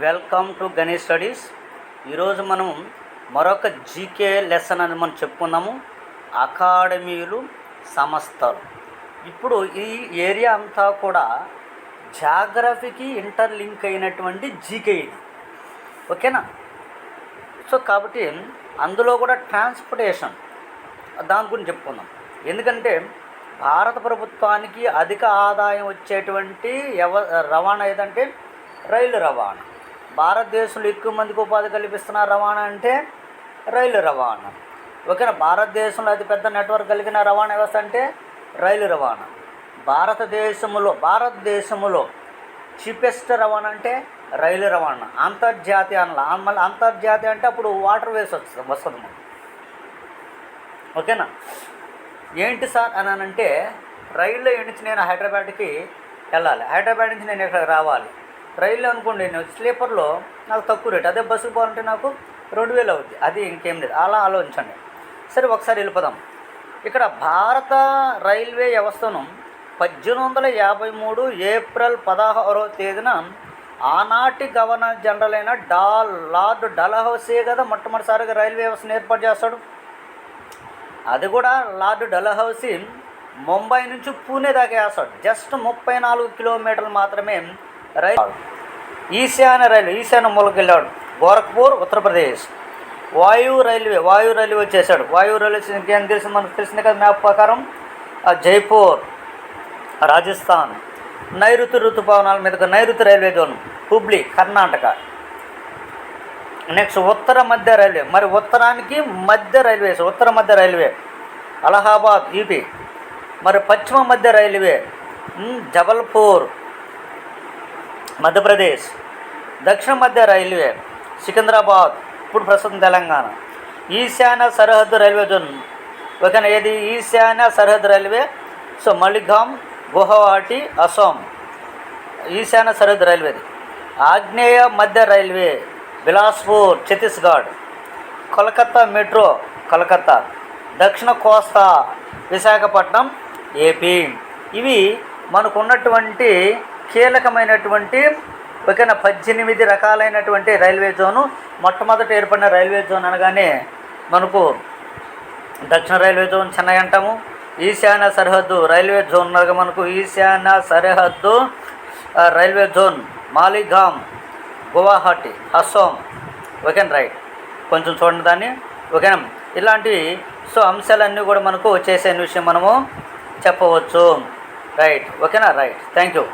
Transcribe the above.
Welcome to Ganesh studies. ఈరోజు మనం మరొక జీకే లెసన్ అని మనం చెప్పుకున్నాము అకాడమీలు సంస్థలు. ఇప్పుడు ఈ ఏరియా అంతా కూడా జాగ్రఫీకి ఇంటర్లింక్ అయినటువంటి జీకే ఇది. ఓకేనా? సో కాబట్టి అందులో కూడా ట్రాన్స్పోర్టేషన్ దాని గురించి చెప్పుకుందాం. ఎందుకంటే భారత ప్రభుత్వానికి అధిక ఆదాయం వచ్చేటువంటి ఎవ రవాణా ఏదంటే రైలు రవాణా. భారతదేశంలో ఎక్కువ మందికి ఉపాధి కల్పిస్తున్న రవాణా అంటే రైలు రవాణా. ఓకేనా? భారతదేశంలో అతిపెద్ద నెట్వర్క్ కలిగిన రవాణా వ్యవస్థ అంటే రైలు రవాణా. భారతదేశంలో భారతదేశంలో చీపెస్ట్ రవాణా అంటే రైలు రవాణా. అంతర్జాతీయ అనలా మళ్ళీ అంతర్జాతీయ అంటే అప్పుడు వాటర్ వేస్ వస్తుంది వస్తుంది మనం ఓకేనా? ఏంటి సార్ అని అంటే రైల్లో నుంచి నేను హైదరాబాద్కి వెళ్ళాలి. హైదరాబాద్ నుంచి నేను ఇక్కడ రావాలి. రైల్లో అనుకోండి నేను స్లీపర్లో నాకు తక్కువ రేట్. అదే బస్సులు పోవాలంటే నాకు రెండు వేలు అవుద్ది. అది ఇంకేం లేదు. అలా ఆలోచించండి. సరే ఒకసారి వెళ్ళిపోదాం. ఇక్కడ భారత రైల్వే వ్యవస్థను పద్దెనిమిది వందల యాభై మూడు ఏప్రిల్ పదహారవ తేదీన ఆనాటి గవర్నర్ జనరల్ అయిన డాల్ లార్డ్ డలహౌసే కదా మొట్టమొదటిసారిగా రైల్వే వ్యవస్థను ఏర్పాటు చేస్తాడు? అది కూడా లార్డ్ డలహౌసీ ముంబై నుంచి పూణే దాకా వేస్తాడు. జస్ట్ ముప్పై నాలుగు కిలోమీటర్లు మాత్రమే రైలు. ఈశాన్య రైలు ఈశాన్య మూలకి వెళ్ళాడు గోరఖ్పూర్ ఉత్తరప్రదేశ్. వాయువు రైల్వే వాయు రైల్వే వచ్చేసాడు. వాయువు రైల్వే ఇంకేం తెలిసి మనకు? తెలిసింది కదా మ్యాప్ ప్రకారం? జైపూర్ రాజస్థాన్. నైరుతి ఋతుపవనాల మీదకు నైరుతి railway zone. Hubli Karnataka. Next ఉత్తర మధ్య రైల్వే. మరి ఉత్తరానికి మధ్య రైల్వేస్ ఉత్తర మధ్య రైల్వే. అలహాబాద్ యూపీ. మరి పశ్చిమ మధ్య రైల్వే. జబల్పూర్. మధ్యప్రదేశ్ దక్షిణ మధ్య రైల్వే సికింద్రాబాద్ ఇప్పుడు ప్రస్తుతం తెలంగాణ. ఈశాన్య సరిహద్దు రైల్వే జోన్. ఓకేనా? ఏది? ఈశాన్య సరిహద్దు రైల్వే. సో మలిగాం గుహవాటి అసోం ఈశాన్య సరిహద్దు రైల్వేది. ఆగ్నేయ మధ్య రైల్వే బిలాస్పూర్ ఛత్తీస్గఢ్. కోలకత్తా మెట్రో కలకత్తా. దక్షిణ కోస్తా విశాఖపట్నం ఏపీ. ఇవి మనకు ఉన్నటువంటి కీలకమైనటువంటి ఓకేనా పద్దెనిమిది రకాలైనటువంటి రైల్వే జోను మొట్టమొదట ఏర్పడిన రైల్వే జోన్ అనగానే మనకు దక్షిణ రైల్వే జోన్ చెన్నై అంటాము. ఈశాన్య సరిహద్దు రైల్వే జోన్ అనగా మనకు ఈశాన్య సరిహద్దు railway zone Maligaon Guwahati Assam okay right. కొంచెం చూడండి దాన్ని ఓకేనా. ఇలాంటి సో అంశాలన్నీ కూడా మనకు చేసే విషయం మనము చెప్పవచ్చు. రైట్ ఓకేనా రైట్. Thank you